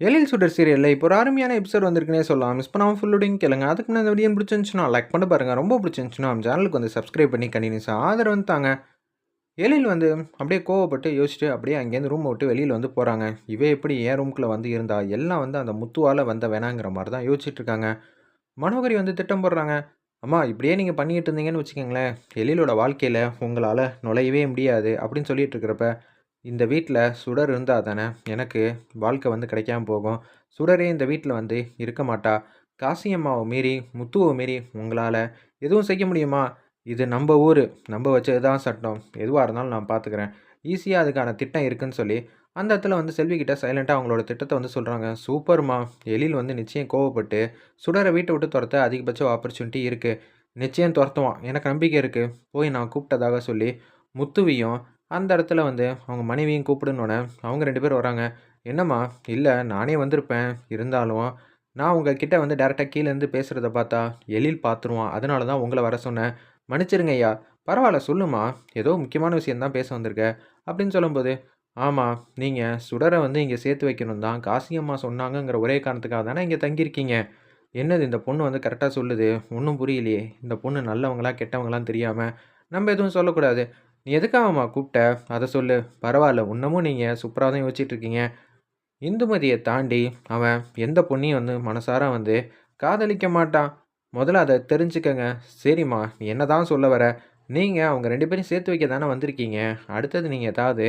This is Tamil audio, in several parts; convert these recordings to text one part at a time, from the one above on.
எழில் சுடர் சீரியலில் இப்போ ஒரு அருமையான எபிசோட் வந்திருக்குனே சொல்லலாம். மிஸ் பண்ணாமல் ஃபுல்லுடையும் கேளுங்க. அதுக்கு முன்னாடி இந்த வீடியோ பிடிச்சிருந்துச்சுன்னா லைக் பண்ண பாருங்கள் ரொம்ப பிடிச்சிருந்துச்சுன்னா நம்ம சேனலுக்கு வந்து சப்ஸ்கிரைப் பண்ணி கண்டினியூஸாக ஆதரவு வந்து தாங்க. எழில் வந்து அப்படியே கோவப்பட்டு யோசிச்சுட்டு அப்படியே அங்கேருந்து ரூமை விட்டு வெளியில் வந்து போகிறாங்க இவே எப்படி ஏன் ரூம்குள்ளே வந்து இருந்தா? எல்லாம் வந்து அந்த முத்துவால் வந்த வேணாங்கிற மாதிரி தான் யோசிச்சுட்டு இருக்காங்க. மனோகரி வந்து திட்டம் போடுறாங்க. அம்மா இப்படியே நீங்கள் பண்ணிகிட்டு இருந்தீங்கன்னு வச்சுக்கோங்களேன். எழிலோட வாழ்க்கையில் உங்களால் நுழையவே முடியாது அப்படின்னு சொல்லிட்டு இருக்கிறப்ப இந்த வீட்டில் சுடர் இருந்தால் தானே? எனக்கு வாழ்க்கை வந்து கிடைக்காம போகும். சுடரே இந்த வீட்டில் வந்து இருக்க மாட்டா. காசியம்மாவை மீறி முத்துவை மீறி உங்களால் எதுவும் செய்ய முடியுமா? இது நம்ம ஊர். நம்ம வச்சது தான் சட்டம். எதுவாக இருந்தாலும் நான் பார்த்துக்கிறேன் ஈஸியாக அதுக்கான திட்டம் இருக்குன்னு சொல்லி அந்த இடத்துல வந்து செல்விக்கிட்ட சைலண்ட்டாக அவங்களோட திட்டத்தை வந்து சொல்கிறாங்க சூப்பர்மா எழில் வந்து நிச்சயம் கோவப்பட்டு சுடரை வீட்டை விட்டு துரத்த அதிகபட்ச ஆப்பர்ச்சுனிட்டி இருக்குது நிச்சயம் துரத்துவான். எனக்கு நம்பிக்கை இருக்குது போய் நான் கூப்பிட்டதாக சொல்லி முத்துவையும் அந்த இடத்துல வந்து அவங்க மனைவியும் கூப்பிடுனோடனே அவங்க ரெண்டு பேரும் வராங்க. என்னம்மா இல்லை நானே வந்திருப்பேன். இருந்தாலும் நான் உங்ககிட்ட வந்து டேரெக்டாக கீழேருந்து பேசுகிறத பார்த்தா எழில் பார்த்துருவான். அதனால தான் உங்களை வர சொன்னேன். மன்னிச்சிருங்க ஐயா. பரவாயில்ல சொல்லுமா ஏதோ முக்கியமான விஷயந்தான் பேச வந்திருக்க. அப்படின்னு சொல்லும்போது ஆமாம் நீங்கள் சுடரை வந்து இங்கே சேர்த்து வைக்கணும் தான். காசியம்மா சொன்னாங்கங்கிற ஒரே காரணத்துக்காக தானே இங்கே தங்கியிருக்கீங்க. என்னது இந்த பொண்ணு வந்து கரெக்டாக சொல்லுது? ஒன்றும் புரியலையே. இந்த பொண்ணு நல்லவங்களா கெட்டவங்களாம் தெரியாமல் நம்ம எதுவும் சொல்லக்கூடாது. நீ எதுக்காகம்மா கூப்பிட்ட? அதை சொல்லு. பரவாயில்ல இன்னமும் நீங்கள் சூப்பராக தான் யோசிச்சிட்ருக்கீங்க. இந்துமதியை தாண்டி அவன் எந்த பொண்ணையும் வந்து மனசார வந்து காதலிக்க மாட்டான். முதல்ல அதை தெரிஞ்சுக்கங்க. சரிம்மா நீ என்ன தான் சொல்ல வர. நீங்கள் அவங்க ரெண்டு பேரும் சேர்த்து வைக்க தானே வந்திருக்கீங்க. அடுத்தது நீங்கள் ஏதாவது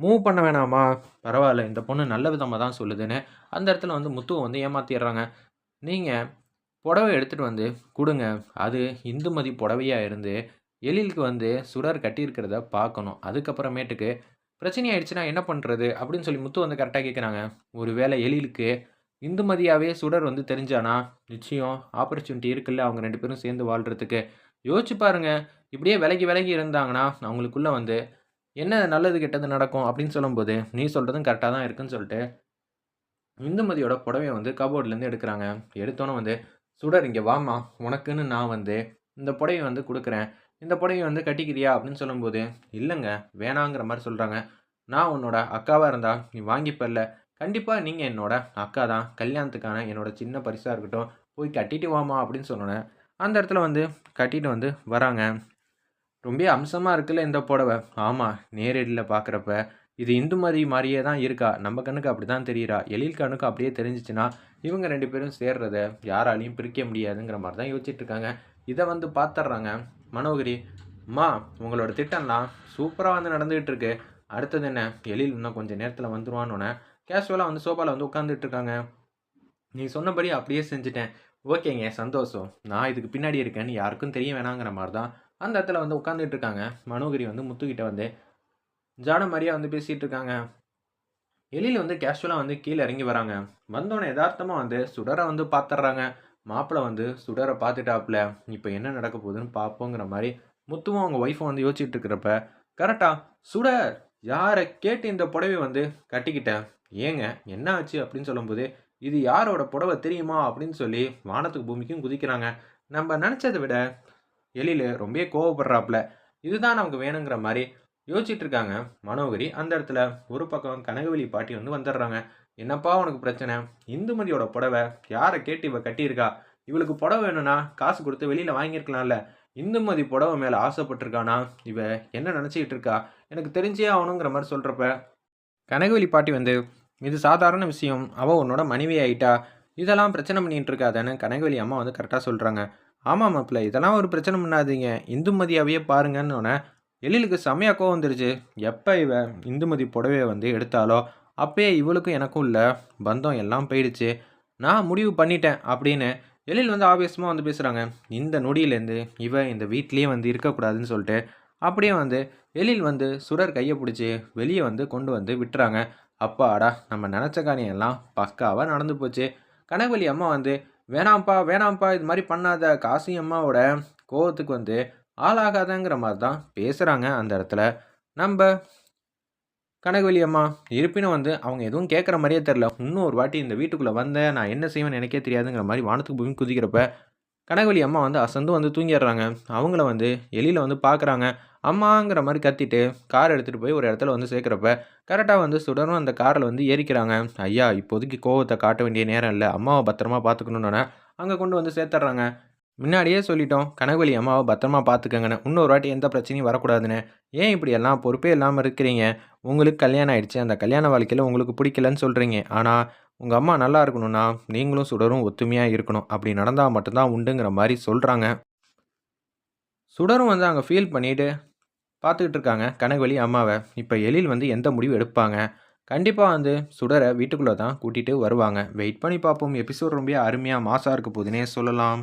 மூவ் பண்ண வேணாமா? பரவாயில்ல இந்த பொண்ணு நல்ல விதமாக தான் சொல்லுதுன்னு அந்த இடத்துல வந்து முத்துவை வந்து ஏமாத்திடுறாங்க. நீங்கள் புடவை எடுத்துகிட்டு வந்து கொடுங்க. அது இந்துமதி புடவையாக இருந்து எழிலுக்கு வந்து சுடர் கட்டியிருக்கிறத பார்க்கணும். அதுக்கப்புறமேட்டுக்கு பிரச்சனை ஆயிடுச்சுன்னா என்ன பண்ணுறது அப்படின்னு சொல்லி முத்து வந்து கரெக்டாக கேட்குறாங்க ஒருவேளை எழிலுக்கு இந்துமதியாவே சுடர் வந்து தெரிஞ்சானா? நிச்சயம் ஆப்பர்ச்சுனிட்டி இருக்குல்ல அவங்க ரெண்டு பேரும் சேர்ந்து வாழ்கிறதுக்கு யோசிச்சு பாருங்க. இப்படியே விலகி விலகி இருந்தாங்கன்னா அவங்களுக்குள்ள வந்து என்ன நல்லது கெட்டது நடக்கும்? அப்படின்னு சொல்லும்போது நீ சொல்கிறதும் கரெக்டாக தான் இருக்குன்னு சொல்லிட்டு இந்துமதியோட புடவையை வந்து கபோர்ட்லேருந்து எடுக்கிறாங்க. எடுத்தோன்னே வந்து சுடர் இங்கே வாமா உனக்குன்னு நான் வந்து இந்த புடவையை வந்து கொடுக்குறேன். இந்த புடவை வந்து கட்டிக்கிறியா அப்படின்னு சொல்லும்போது இல்லைங்க வேணாங்கிற மாதிரி சொல்கிறாங்க நான் உன்னோட அக்காவாக இருந்தால் நீ வாங்கிப்பல்ல கண்டிப்பாக நீங்கள் என்னோட அக்கா தான். கல்யாணத்துக்கான என்னோட சின்ன பரிசாக இருக்கட்டும். போய் கட்டிட்டு வாமா அப்படின்னு சொன்னோன்னே அந்த இடத்துல வந்து கட்டிட்டு வந்து வராங்க. ரொம்ப அம்சமாக இருக்குல்ல இந்த புடவை. ஆமாம் நேரடியில் பார்க்குறப்ப இது இந்து மாதிரி மாதிரியே தான் இருக்கா? நம்ம கண்ணுக்கு அப்படி தான் தெரியுறா? எழில் கண்ணுக்கு அப்படியே தெரிஞ்சிச்சுன்னா இவங்க ரெண்டு பேரும் சேர்றத யாராலையும் பிரிக்க முடியாதுங்கிற மாதிரி தான் யோசிச்சுட்டு இருக்காங்க. இதை வந்து பார்த்துட்றாங்க மனோகரி அம்மா உங்களோட திட்டம்லாம் சூப்பராக வந்து நடந்துகிட்டு இருக்கு அடுத்தது என்ன? எழில் இன்னும் கொஞ்சம் நேரத்தில் வந்துருவான்னு கேஷுவலாக வந்து சோஃபாவில் வந்து உட்காந்துட்டு இருக்காங்க நீ சொன்னபடி அப்படியே செஞ்சுட்டேன். ஓகேங்க சந்தோஷம். நான் இதுக்கு பின்னாடி இருக்கேன்னு யாருக்கும் தெரிய வேணாங்கிற மாதிரி தான் அந்த இடத்துல வந்து உட்காந்துட்டு இருக்காங்க மனோகரி வந்து முத்துக்கிட்ட வந்து ஜாட மாதிரியா வந்து பேசிகிட்டு இருக்காங்க எழில் வந்து கேஷுவலாக வந்து கீழே இறங்கி வராங்க. வந்தோடனே யதார்த்தமாக வந்து சுடரை வந்து பார்த்துட்றாங்க மாப்பிள்ளை வந்து சுடரை பார்த்துட்டாப்புல இப்போ என்ன நடக்க போகுதுன்னு பார்ப்போங்கிற மாதிரி முத்துவும் அவங்க ஒய்ஃபும் வந்து யோசிச்சுட்டு இருக்கிறப்ப கரெக்டாக சுடர் யாரை கேட்டு இந்த புடவை வந்து கட்டிக்கிட்டேன் ஏங்க என்ன ஆச்சு அப்படின்னு சொல்லும்போது இது யாரோட புடவை தெரியுமா அப்படின்னு சொல்லி வானத்துக்கு பூமிக்கும் குதிக்கிறாங்க. நம்ம நினச்சதை விட எழில் ரொம்ப கோவப்படுறாப்புல. இதுதான் நமக்கு வேணுங்கிற மாதிரி யோசிச்சுட்டு இருக்காங்க. மனோகரி அந்த இடத்துல ஒரு பக்கம் கனகவெளி பாட்டி வந்து வந்துடுறாங்க. என்னப்பா உனக்கு பிரச்சனை? இந்துமதியோட புடவை யாரை கேட்டு இவ கட்டியிருக்கா? இவளுக்கு புடவை வேணும்னா காசு கொடுத்து வெளியில் வாங்கியிருக்கலாம்ல. இந்துமதி புடவை மேலே ஆசைப்பட்டிருக்கானா? இவ என்ன நினச்சிக்கிட்டு இருக்கா? எனக்கு தெரிஞ்சே ஆகணுங்கிற மாதிரி சொல்கிறப்ப கனகவெளி பாட்டி வந்து இது சாதாரண விஷயம். அவள் உன்னோட மனைவி ஆயிட்டா. இதெல்லாம் பிரச்சனை பண்ணிகிட்டு இருக்காதான்னு கனகவெளி அம்மா வந்து கரெக்டாக சொல்கிறாங்க ஆமாம் மாப்பிள்ள இதெல்லாம் ஒரு பிரச்சனை பண்ணாதீங்க. இந்துமதியாவே பாருங்கன்னு எழிலுக்கு செம்மையாக கோவம் வந்துருச்சு. எப்போ இவ இந்துமதி புடவையை வந்து எடுத்தாலோ அப்பயே இவளுக்கும் எனக்கும் உள்ள பந்தம் எல்லாம் போயிடுச்சு. நான் முடிவு பண்ணிட்டேன் அப்படின்னு எழில் வந்து ஆவேசமாக வந்து பேசுகிறாங்க இந்த நொடியிலேருந்து இவ இந்த வீட்லேயே வந்து இருக்கக்கூடாதுன்னு சொல்லிட்டு அப்படியே வந்து எழில் வந்து சுடர் கையை பிடிச்சி வெளியே வந்து கொண்டு வந்து விட்டுறாங்க. அப்பாடா நம்ம நினச்ச காரியெல்லாம் பக்காவாக நடந்து போச்சு. கனகவலி அம்மா வந்து வேணாம்ப்பா வேணாம்ப்பா இது மாதிரி பண்ணாத. காசி அம்மாவோட கோவத்துக்கு வந்து ஆளாகாதங்கிற மாதிரி தான் பேசுகிறாங்க அந்த இடத்துல. நம்ம கனகவெளி அம்மா இருப்பினும் வந்து அவங்க எதுவும் கேட்குற மாதிரியே தெரில இன்னும் ஒரு வாட்டி இந்த வீட்டுக்குள்ளே வந்தேன் நான் என்ன செய்வேன்னு எனக்கே தெரியாதுங்கிற மாதிரி வானத்துக்கு பூமி குதிக்கிறப்ப கனகவெளி அம்மா வந்து அசந்து வந்து தூங்கிடுறாங்க. அவங்கள வந்து எலியில் வந்து பார்க்குறாங்க அம்மாங்கிற மாதிரி கத்திட்டு கார் எடுத்துகிட்டு போய் ஒரு இடத்துல வந்து சேர்க்குறப்ப கரெக்டாக வந்து சுடரும் அந்த காரில் வந்து ஏறிக்கிறாங்க. ஐயா இப்போதைக்கு கோவத்தை காட்ட வேண்டிய நேரம் இல்லை. அம்மாவை பத்திரமா பார்த்துக்கணுன்னொன்னே அங்கே கொண்டு வந்து சேர்த்துட்றாங்க. முன்னாடியே சொல்லிட்டோம் கனகவழி அம்மாவை பத்திரமா பார்த்துக்கங்கன்னு. இன்னொரு வாட்டி எந்த பிரச்சனையும் வரக்கூடாதுன்னு. ஏன் இப்படி எல்லாம் பொறுப்பே இல்லாமல் இருக்கிறீங்க? உங்களுக்கு கல்யாணம் ஆயிடுச்சு. அந்த கல்யாண வாழ்க்கையில் உங்களுக்கு பிடிக்கலன்னு சொல்கிறீங்க ஆனால் உங்கள் அம்மா நல்லா இருக்கணும்னா நீங்களும் சுடரும் ஒத்துமையாக இருக்கணும். அப்படி நடந்தால் மட்டும்தான் உண்டுங்கிற மாதிரி சொல்கிறாங்க சுடரும் வந்து அங்கே ஃபீல் பண்ணிட்டு பார்த்துக்கிட்டு இருக்காங்க கனகவழி அம்மாவை. இப்போ எழில் வந்து எந்த முடிவு எடுப்பாங்க? கண்டிப்பாக வந்து சுடரை வீட்டுக்குள்ளே தான் கூட்டிகிட்டு வருவாங்க. வெயிட் பண்ணி பார்ப்போம். எபிசோட் ரொம்ப அருமையாக மாசாக இருக்க போதுன்னே சொல்லலாம்.